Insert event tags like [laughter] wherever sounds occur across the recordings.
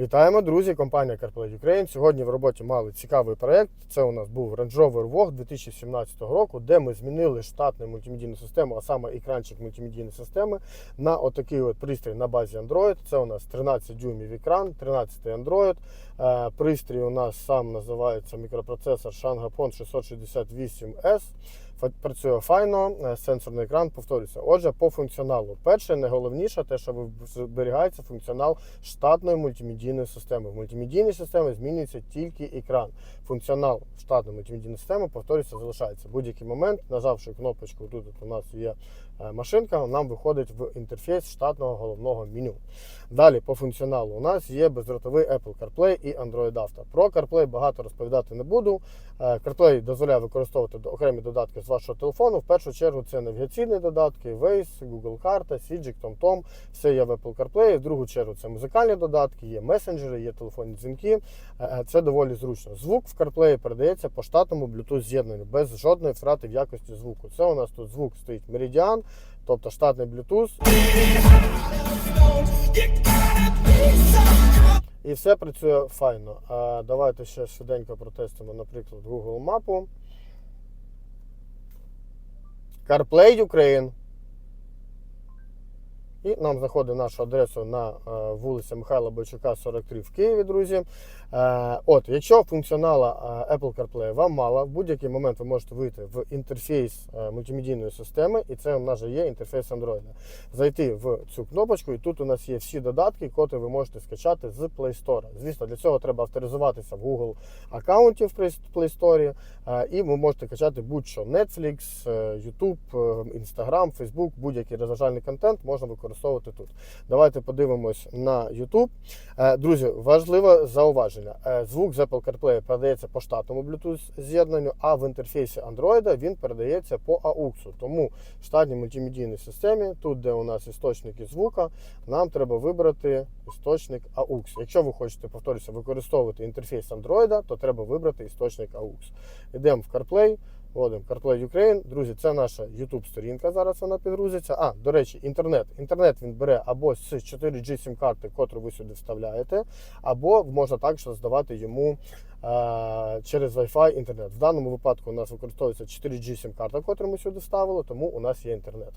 Вітаємо, друзі! Компанія CarPlay Ukraine. Сьогодні в роботі мали цікавий проект. Це у нас був Range Rover Vogue 2017 року, де ми змінили штатну мультимедійну систему, а саме екранчик мультимедійної системи, на отакий от пристрій на базі Android. Це у нас 13 дюймів екран, 13 Android. Е, Пристрій у нас сам називається мікропроцесор Shanghapon 668S. Працює файно, е, сенсорний екран повторюється. Отже, по функціоналу. Перше, найголовніше, те, що зберігається функціонал штатної мультимедійної системи. В мультимедійній системі змінюється тільки екран. Функціонал штатної мультимедійної системи повторюється, залишається. В будь-який момент, нажавши кнопочку, тут у нас є машинка, нам виходить в інтерфейс штатного головного меню. Далі по функціоналу у нас є бездротовий Apple CarPlay і Android Auto. Про CarPlay багато розповідати не буду. Е, CarPlay дозволяє використовувати окремі додатки з вашого телефону. В першу чергу це навігаційні додатки, Waze, Google карта, Сіджик, TomTom. Все є в Apple CarPlay. В другу чергу це музикальні додатки, є месенджери, є телефонні дзвінки. Е, е, Це доволі зручно. Звук в CarPlay передається по штатному Bluetooth з'єднанню без жодної втрати в якості звуку. Це у нас тут звук стоїть Meridian, тобто штатний Bluetooth. І все працює файно. А давайте ще швиденько протестимо, наприклад, Google мапу. CarPlay Ukraine. І нам знаходить нашу адресу на е, вулиця Михайла Бойчука, 43 в Києві, друзі. Е, От, якщо функціонала е, Apple CarPlay вам мало, в будь-який момент ви можете вийти в інтерфейс мультимедійної системи, і це у нас же є інтерфейс Android. Зайти в цю кнопочку, і тут у нас є всі додатки, котрі ви можете скачати з Play Store. Звісно, для цього треба авторизуватися в Google аккаунті в Play Store, і ви можете качати будь-що Netflix, YouTube, Instagram, Facebook, будь-який розважальний контент можна використовувати тут. Давайте подивимось на YouTube. Е, Друзі, важливе зауваження. Е, Звук з Apple CarPlay передається по штатному Bluetooth з'єднанню, а в інтерфейсі Android він передається по AUX. Тому в штатній мультимедійній системі, тут, де у нас істочники звука, нам треба вибрати істочник AUX. Якщо ви хочете, повторюся, використовувати інтерфейс Android, то треба вибрати істочник AUX. Йдемо в CarPlay. Вводимо CarPlay Ukraine. Друзі, це наша YouTube сторінка. Зараз вона підгрузиться. А, до речі, інтернет. Інтернет він бере або з 4G сім карти, котру ви сюди вставляєте, або можна також здавати йому через Wi-Fi інтернет. В даному випадку у нас використовується 4G сім карта, котру ми сюди вставили, тому у нас є інтернет.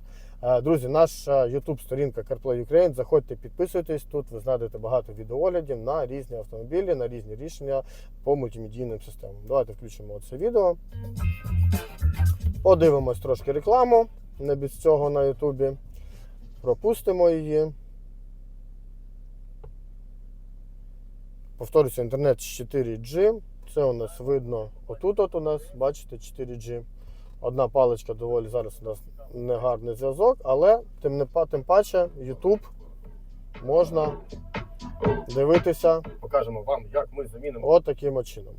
Друзі, наша YouTube сторінка CarPlay Ukraine. Заходьте, підписуйтесь. Тут ви знайдете багато відеоглядів на різні автомобілі, на різні рішення по мультимедійним системам. Давайте включимо це відео. Подивимось трошки рекламу, не без цього на Ютубі. Пропустимо її. Повторюся, інтернет 4G. Це у нас видно отут от у нас, бачите, 4G. Одна паличка доволі зараз у нас негарний зв'язок, але тим, не, тим паче YouTube можна дивитися Покажемо вам, як ми замінимо. От таким чином.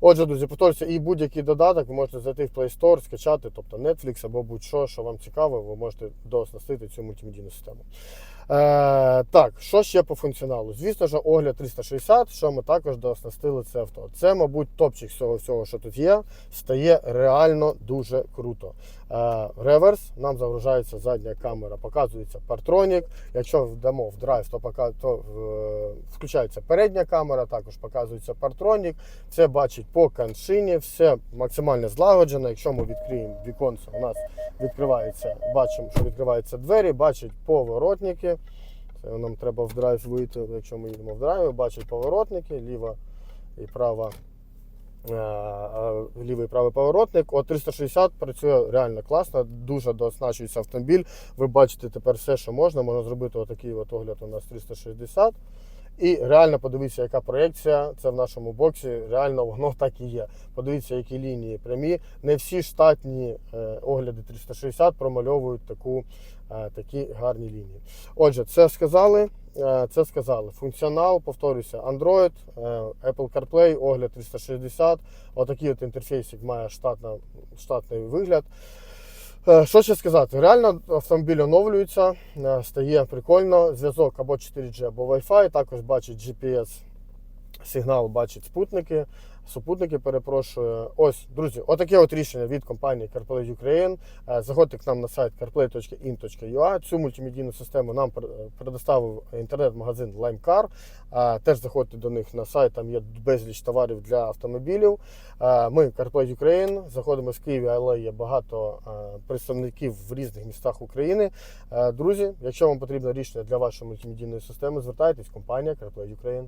Отже, друзі, повторюся, і будь-який додаток ви можете зайти в Play Store, скачати, тобто Netflix або будь-що, що вам цікаво, ви можете дооснастити цю мультимедійну систему. Е, так, що ще по функціоналу? Звісно ж, огляд 360, що ми також дооснастили це авто. Це, мабуть, топчик всього всього, що тут є, стає реально дуже круто. Е, реверс, нам загружається задня камера, показується партронік. Якщо вдамо в драйв, то, пока, то е, включається передня камера, також показується партронік. Все бачить по каншині, все максимально злагоджено. Якщо ми відкриємо віконце, у нас відкривається, бачимо, що відкриваються двері, бачить поворотники. Це нам треба в драйв вийти. Якщо ми їдемо в драйв, бачить поворотники, ліва і права. е, е, Лівий правий поворотник. От 360 працює реально класно, дуже дооснащується автомобіль. Ви бачите тепер все, що можна. Можна зробити отакий от огляд у нас 360. І реально подивіться, яка проєкція це в нашому боксі. Реально воно [laughs] так і є. Подивіться, які лінії прямі. Не всі штатні е, огляди 360 промальовують таку, е, такі гарні лінії. Отже, це сказали. е, Це сказали. Функціонал, повторюся, Android, Apple CarPlay, огляд 360. Отакий от інтерфейсик має штатна, штатний вигляд. Е, Що ще сказати? Реально автомобіль оновлюється, е, стає прикольно. Зв'язок або 4G, або Wi-Fi, також бачить GPS сигнал бачить спутники, супутники, перепрошую. Ось, друзі, отаке от рішення від компанії CarPlay Ukraine. Е, Заходьте к нам на сайт carplay.in.ua. Цю мультимедійну систему нам предоставив інтернет-магазин LimeCar. Е, Теж заходьте до них на сайт, там є безліч товарів для автомобілів. Е, Ми CarPlay Ukraine, заходимо з Києві, але є багато е, представників в різних містах України. Е, Друзі, якщо вам потрібно рішення для вашої мультимедійної системи, звертайтесь, компанія CarPlay Ukraine.